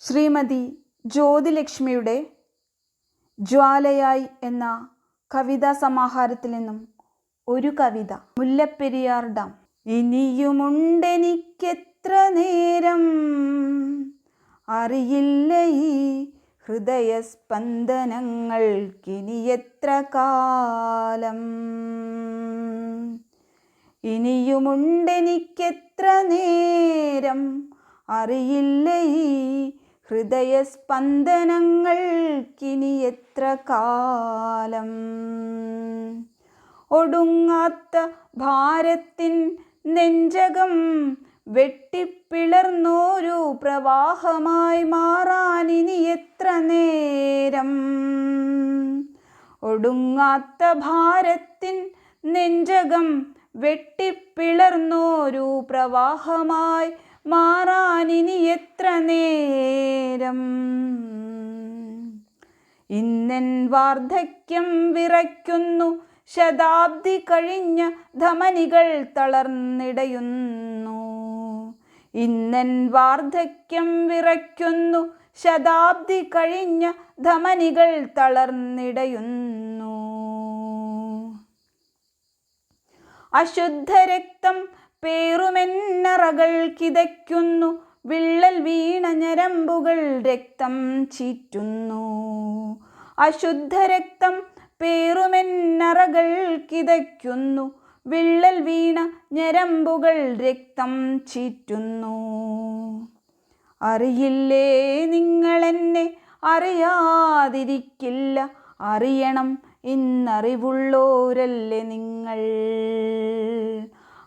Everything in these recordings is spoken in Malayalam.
ശ്രീമതി ജ്യോതിലക്ഷ്മിയുടെ ജ്വാലയായി എന്ന കവിതാ സമാഹാരത്തിൽ നിന്നും ഒരു കവിത. മുല്ലപ്പെരിയാർ ഡാം. ഇനിയുമുണ്ടെനിക്കെത്ര നേരം? അറിയില്ല ഈ ഹൃദയസ്പന്ദനങ്ങൾക്കിനി എത്ര കാലം? ഇനിയുമുണ്ടെനിക്കെത്ര നേരം? അറിയില്ല ഈ ഹൃദയസ്പന്ദനങ്ങൾക്കിനി എത്ര കാലം? ഒടുങ്ങാത്ത ഭാരത്തിൻ നെഞ്ചകം വെട്ടിപ്പിളർന്നോരു പ്രവാഹമായി മാറാനിനി എത്ര നേരം? ഒടുങ്ങാത്ത ഭാരത്തിൻ നെഞ്ചകം വെട്ടിപ്പിളർന്നോരു പ്രവാഹമായി മാറാനിനി എത്ര നേരം? ഇന്നൻ വാർദ്ധക്യം വിറയ്ക്കുന്നു. ശതാബ്ദി കഴിഞ്ഞ ധമനികൾ തളർന്നിടയുന്നു. ഇന്നൻ വാർദ്ധക്യം വിറയ്ക്കുന്നു. ശതാബ്ദി കഴിഞ്ഞ ധമനികൾ തളർന്നിടയുന്നു. അശുദ്ധ രക്തം പേറുമെന്നറകൾ കിതയ്ക്കുന്നു. വിള്ളൽ വീണ ഞരമ്പുകൾ രക്തം ചീറ്റുന്നു. അശുദ്ധരക്തം പേറുമെന്നറകൾ കിതയ്ക്കുന്നു. വിള്ളൽ വീണ ഞരമ്പുകൾ രക്തം ചീറ്റുന്നു. അറിയില്ലേ നിങ്ങളെന്നെ? അറിയാതിരിക്കില്ല. അറിയണം ഇന്നറിവുള്ളോരല്ലേ നിങ്ങൾ?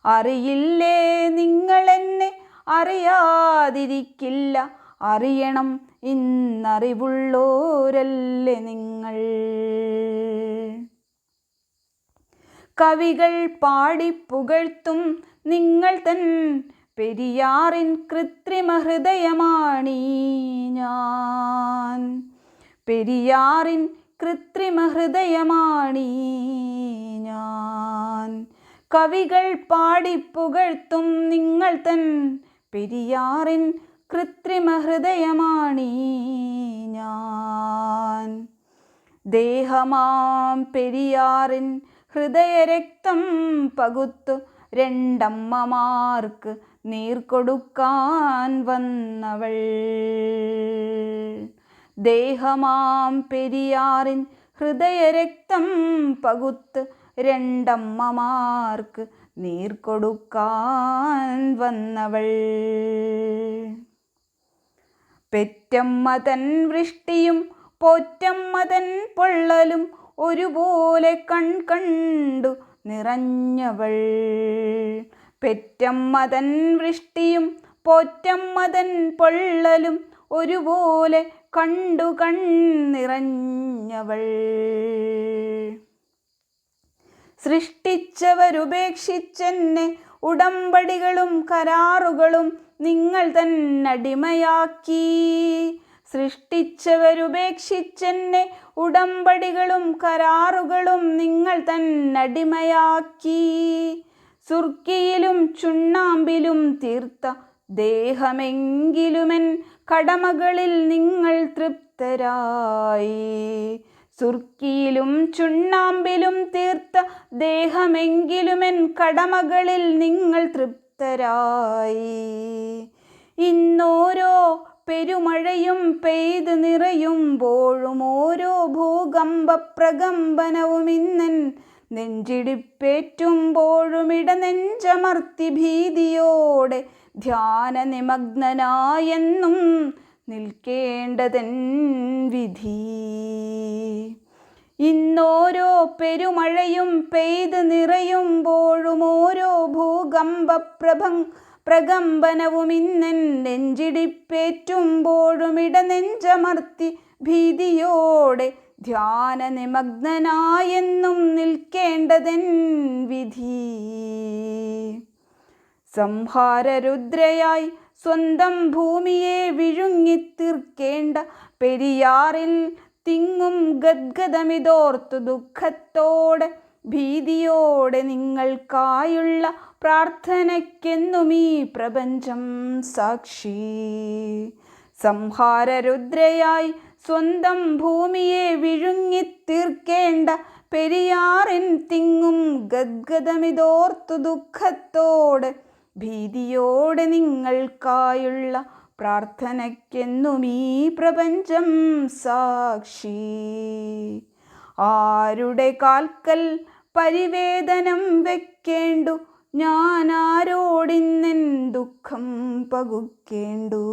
അറിയില്ലേ നിങ്ങളെന്നെ? അറിയാതിരിക്കില്ല. അറിയണം ഇന്നറിവുള്ളോരല്ലേ നിങ്ങൾ. കവികൾ പാടി പുകഴ്ത്തും നിങ്ങൾ തൻ പെരിയാറിൻ കൃത്രിമ ഹൃദയമാണീ ഞാൻ. പെരിയാറിൻ കൃത്രിമ ഹൃദയമാണീ ഞാൻ. കവികൾ പാടി പുകഴ്ത്തും നിങ്ങൾ തൻ പെരിയാറിൻ കൃത്രിമ ഹൃദയമാണീ ഞാൻ. ദേഹമാം പെരിയാറിൻ ഹൃദയരക്തം പകുത്തു രണ്ടമ്മമാർക്ക് നീർ കൊടുക്കാൻ വന്നവൾ. ദേഹമാം പെരിയാറിൻ ഹൃദയരക്തം പകുത്ത് രണ്ടമ്മമാർക്ക് നീർ കൊടുക്കാൻ വന്നവൾ. പെറ്റമ്മ തൻ വൃഷ്ടിയും പോറ്റമ്മ തൻ പൊള്ളലും ഒരുപോലെ കൺ കണ്ടു നിറഞ്ഞവൾ. പെറ്റമ്മ തൻ വൃഷ്ടിയും പോറ്റമ്മ തൻ പൊള്ളലും ഒരുപോലെ കണ്ടു കണ്ണിറഞ്ഞവൾ സൃഷ്ടിച്ചവരുപേക്ഷിച്ചെന്നെ ഉടമ്പടികളും കരാറുകളും നിങ്ങൾ തന്നടിമയാക്കി. സൃഷ്ടിച്ചവരുപേക്ഷിച്ചെന്നെ ഉടമ്പടികളും കരാറുകളും നിങ്ങൾ തന്നടിമയാക്കി. സുർക്കിയിലും ചുണ്ണാമ്പിലും തീർത്ത ദേഹമെങ്കിലുമെൻ കടമകളിൽ നിങ്ങൾ തൃപ്തരായി. സുർക്കിയിലും ചുണ്ണാമ്പിലും തീർത്ത ദേഹമെങ്കിലുമെൻ കടമകളിൽ നിങ്ങൾ തൃപ്തരായി. ഇന്നോരോ പെരുമഴയും പെയ്ത് നിറയുമ്പോഴും ഓരോ ഭൂകമ്പ പ്രകമ്പനവും ഇന്നൻ നെഞ്ചിടിപ്പേറ്റുമ്പോഴും ഇടനെഞ്ചമർത്തി ഭീതിയോടെ ധ്യാന നിമഗ്നനായെന്നും നിൽക്കേണ്ടതൻ വിധി. ഇന്നോരോ പെരുമഴയും പെയ്ത് നിറയുമ്പോഴും ഓരോ ഭൂകമ്പ പ്രഭ പ്രകമ്പനവും ഇന്നൻ നെഞ്ചിടിപ്പേറ്റുമ്പോഴും ഇടനെഞ്ചമർത്തി ഭീതിയോടെ ധ്യാന നിമഗ്നനായെന്നും നിൽക്കേണ്ടതൻ വിധി. സംഹാരരുദ്രയായി സ്വന്തം ഭൂമിയെ വിഴുങ്ങിത്തീർക്കേണ്ട പെരിയാറിൽ തിങ്ങും ഗദ്ഗതമിതോർത്തു ദുഃഖത്തോടെ ഭീതിയോടെ നിങ്ങൾക്കായുള്ള പ്രാർത്ഥനയ്ക്കെന്നും ഈ പ്രപഞ്ചം സാക്ഷി. സംഹാരരുദ്രയായി സ്വന്തം ഭൂമിയെ വിഴുങ്ങിത്തീർക്കേണ്ട പെരിയാറിൻ തിങ്ങും ഗദ്ഗതമിതോർത്തു ദുഃഖത്തോടെ ഭീതിയോടെ നിങ്ങൾക്കായുള്ള പ്രാർത്ഥനയ്ക്കെന്നും ഈ പ്രപഞ്ചം സാക്ഷി. ആരുടെ കാൽക്കൽ പരിവേദനം വെക്കേണ്ടു? ഞാൻ ആരോടിന്നെൻ ദുഃഖം പകുക്കേണ്ടു?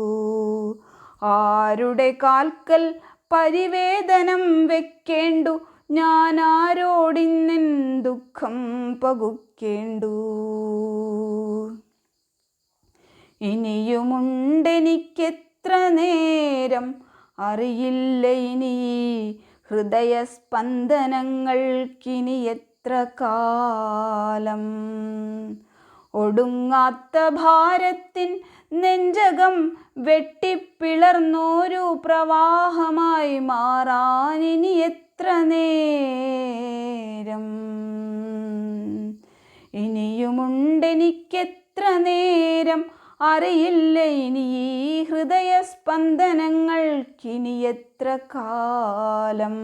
ആരുടെ കാൽക്കൽ പരിവേദനം വെക്കേണ്ടു? ഞാൻ ആരോടിന്നെൻ ദുഃഖം പകുക്കേണ്ടു? ഇനിയുമുണ്ടെനിക്കെത്ര നേരം അറിയില്ല ഇനി. ഹൃദയസ്പന്ദനങ്ങൾക്കിനി എത്ര കാലം? ഒടുങ്ങാത്ത ഭാരത്തിൻ നെഞ്ചകം വെട്ടിപ്പിളർന്നോരു പ്രവാഹമായി മാറാനിനി എത്ര നേരം? ഇനിയുമുണ്ടെനിക്കെത്ര നേരം അറിയില്ല ഇനി ഈ ഹൃദയസ്പന്ദനങ്ങൾക്കിനി എത്ര കാലം?